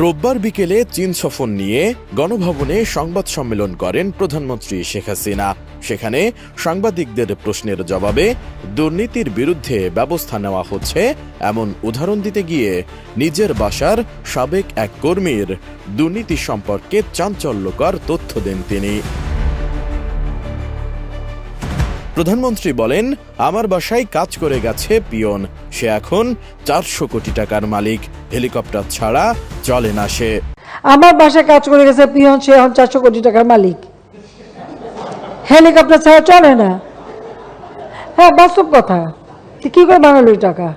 রোববার বিকেলে চীন সফর নিয়ে গণভবনে সংবাদ সম্মেলন করেন প্রধানমন্ত্রী শেখ হাসিনা। সেখানে সাংবাদিকদের প্রশ্নের জবাবে দুর্নীতির বিরুদ্ধে ব্যবস্থা নেওয়া হচ্ছে এমন উদাহরণ দিতে গিয়ে নিজের বাসার সাবেক এক কর্মীর দুর্নীতি সম্পর্কে চাঞ্চল্যকর তথ্য দেন তিনি। প্রধানমন্ত্রী বলেন, আমার বাসায় কাজ করে গেছে পিয়ন। সে এখন চারশো কোটি টাকার মালিক। হেলিকপ্টার ছাড়া চলে না সে। আমার বাসায় কাজ করে গেছে পিয়ন, সে এখন চারশো কোটি টাকার মালিক। হেলিকপ্টার ছাড়া চলে না? হ্যাঁ বাস্তব কথা। কী করে বানালো এই টাকা?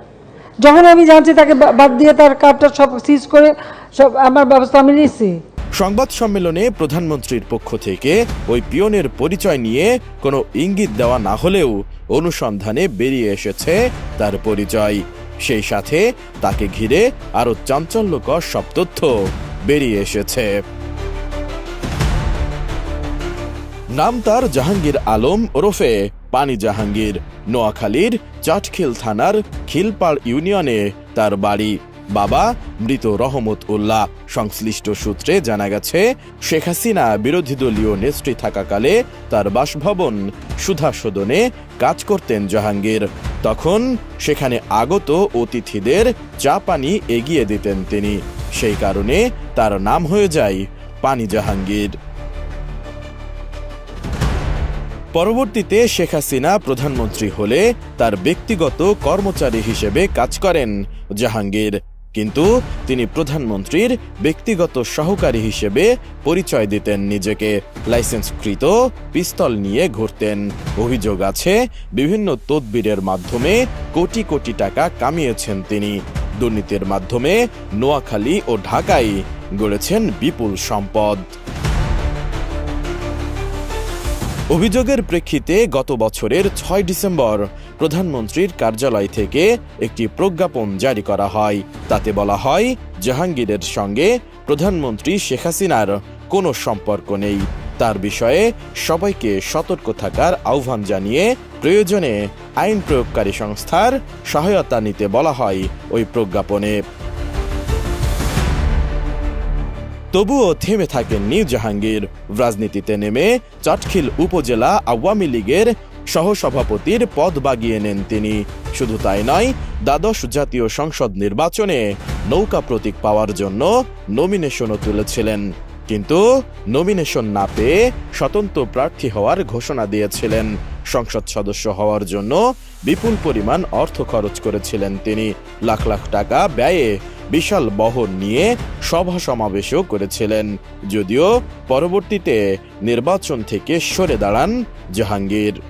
যখন আমি জানছি তাকে বাদ দিয়ে তার কার্ডটা সব সিজ করে সব আমার ব্যবস্থা আমি নিচ্ছি সংবাদ সম্মেলনে প্রধানমন্ত্রীর পক্ষ থেকে ওই পিয়নের পরিচয় নিয়ে কোনো ইঙ্গিত দেওয়া না হলেও অনুসন্ধানে বেরিয়ে এসেছে তার পরিচয়। সেই সাথে তাকে ঘিরে আরও চাঞ্চল্যকর সব তথ্য বেরিয়ে এসেছে। নাম তার জাহাঙ্গীর আলম ওরফে পানি জাহাঙ্গীর, নোয়াখালীর চাটখিল থানার খিলপাড় ইউনিয়নে তার বাড়ি। বাবা, মৃত রহমত উল্লাহ। সংশ্লিষ্ট সূত্রে জানা গেছে, শেখ হাসিনা বিরোধী দলীয় নেত্রী থাকাকালে তার বাসভবন সুধা সদনে কাজ করতেন জাহাঙ্গীর। তখন সেখানে আগত অতিথিদের চা পানি এগিয়ে দিতেন তিনি। সেই কারণে তার নাম হয়ে যায় পানি জাহাঙ্গীর। পরবর্তীতে শেখ হাসিনা প্রধানমন্ত্রী হলে তার ব্যক্তিগত কর্মচারী হিসেবে কাজ করেন জাহাঙ্গীর। কিন্তু তিনি প্রধানমন্ত্রীর ব্যক্তিগত সহকারী হিসেবে পরিচয় দিতেন নিজেকে। লাইসেন্সকৃত পিস্তল নিয়ে ঘুরতেন। অভিযোগ আছে, বিভিন্ন তদবিরের মাধ্যমে কোটি কোটি টাকা কামিয়েছেন তিনি। দুর্নীতির মাধ্যমে নোয়াখালী ও ঢাকায় গড়েছেন বিপুল সম্পদ। অভিযোগের প্রেক্ষিতে গত বছরের ছয় ডিসেম্বর প্রধানমন্ত্রীর কার্যালয় থেকে একটি প্রজ্ঞাপন জারি করা হয়। তাতে বলা হয়, জাহাঙ্গীরের সঙ্গে প্রধানমন্ত্রী শেখ হাসিনার কোনো সম্পর্ক নেই। তার বিষয়ে সবাইকে সতর্ক থাকার আহ্বান জানিয়ে প্রয়োজনে আইন প্রয়োগকারী সংস্থার সহায়তা নিতে বলা হয় ওই প্রজ্ঞাপনে। তবুও থেমে থাকেননি জাহাঙ্গীর। রাজনীতিতে নেমে চটখিল উপজেলা আওয়ামী লীগের সহসভাপতির পদ বাগিয়ে নেন তিনি। শুধু তাই নয়, দ্বাদশ জাতীয় সংসদ নির্বাচনে নৌকা প্রতীক পাওয়ার জন্য নমিনেশনও তুলেছিলেন। কিন্তু নমিনেশন না পেয়ে স্বতন্ত্র প্রার্থী হওয়ার ঘোষণা দিয়েছিলেন। সংসদ সদস্য হওয়ার জন্য বিপুল পরিমাণ অর্থ খরচ করেছিলেন তিনি। লাখ লাখ টাকা ব্যয়ে বিশাল বহর নিয়ে সভা সমাবেশও করেছিলেন। যদিও পরবর্তীতে নির্বাচন থেকে সরে দাঁড়ান জাহাঙ্গীর।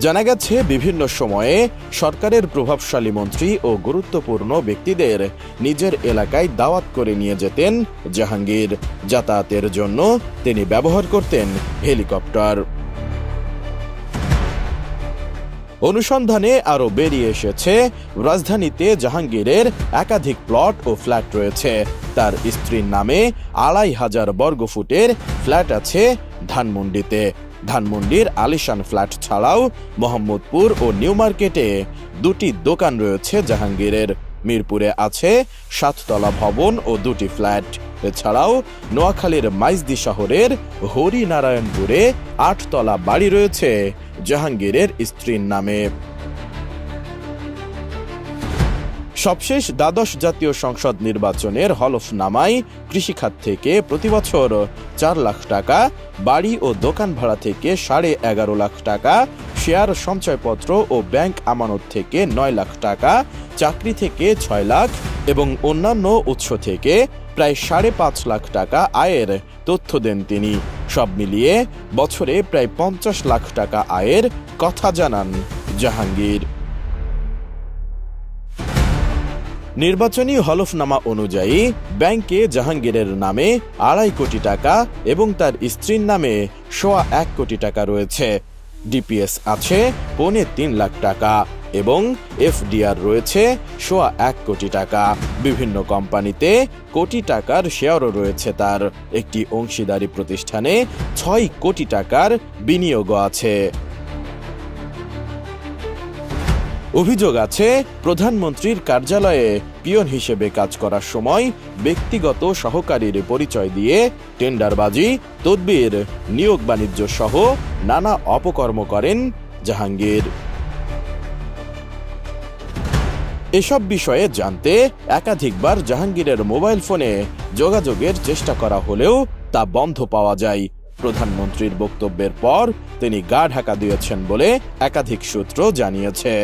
জানা গেছে, বিভিন্ন সময়ে সরকারের প্রভাবশালী মন্ত্রী ও গুরুত্বপূর্ণ ব্যক্তিদের নিজের এলাকায় দাওয়াত করে নিয়ে যেতেন জাহাঙ্গীর। যাতায়াতের জন্য তিনি ব্যবহার করতেন হেলিকপ্টার। অনুসন্ধানে আরও বেরিয়ে এসেছে, রাজধানীতে জাহাঙ্গীরের একাধিক প্লট ও ফ্ল্যাট রয়েছে। তার স্ত্রীর নামে আড়াই হাজার বর্গফুটের ফ্ল্যাট আছে ধানমন্ডিতে। ধানমন্ডির আলিশান ফ্ল্যাট ছাড়াও মোহাম্মদপুর ও নিউ মার্কেটে দুটি দোকান রয়েছে জাহাঙ্গীরের। মিরপুরে আছে সাততলা ভবন ও দুটি ফ্ল্যাট। এছাড়াও নোয়াখালীর মাইজদি শহরের হরিনারায়ণপুরে আটতলা বাড়ি রয়েছে জাহাঙ্গীরের স্ত্রীর নামে। সবশেষ দ্বাদশ জাতীয় সংসদ নির্বাচনের হলফনামায় কৃষিখাত থেকে প্রতি বছর চার লাখ টাকা, বাড়ি ও দোকান ভাড়া থেকে সাড়ে এগারো লাখ টাকা, শেয়ার সঞ্চয়পত্র ও ব্যাংক আমানত থেকে নয় লাখ টাকা, চাকরি থেকে ছয় লাখ এবং অন্যান্য উৎস থেকে প্রায় সাড়ে পাঁচ লাখ টাকা আয়ের তথ্য দেন তিনি। সব মিলিয়ে বছরে প্রায় পঞ্চাশ লাখ টাকা আয়ের কথা জানান জাহাঙ্গীর। নির্বাচনী হলফনামা অনুযায়ী, ব্যাংকে জাহাঙ্গীরের নামে আড়াই কোটি টাকা এবং তার স্ত্রীর নামে সোয়া এক কোটি টাকা রয়েছে। ডিপিএস আছে পৌনে তিন লাখ টাকা এবং এফডিআর রয়েছে সোয়া এক কোটি টাকা। বিভিন্ন কোম্পানিতে কোটি টাকার শেয়ারও রয়েছে তার। একটি অংশীদারি প্রতিষ্ঠানে ছয় কোটি টাকার বিনিয়োগও আছে। অভিযোগ আছে, প্রধানমন্ত্রীর কার্যালয়ে পিয়ন হিসেবে কাজ করার সময় ব্যক্তিগত সহকারীর পরিচয় দিয়ে টেন্ডারবাজি, তদবির, নিয়োগ বাণিজ্য সহ নানা অপকর্ম করেন জাহাঙ্গীর। এসব বিষয়ে জানতে একাধিকবার জাহাঙ্গীরের মোবাইল ফোনে যোগাযোগের চেষ্টা করা হলেও তা বন্ধ পাওয়া যায়। প্রধানমন্ত্রীর বক্তব্যের পর তিনি গা ঢাকা দিয়েছেন বলে একাধিক সূত্র জানিয়েছে।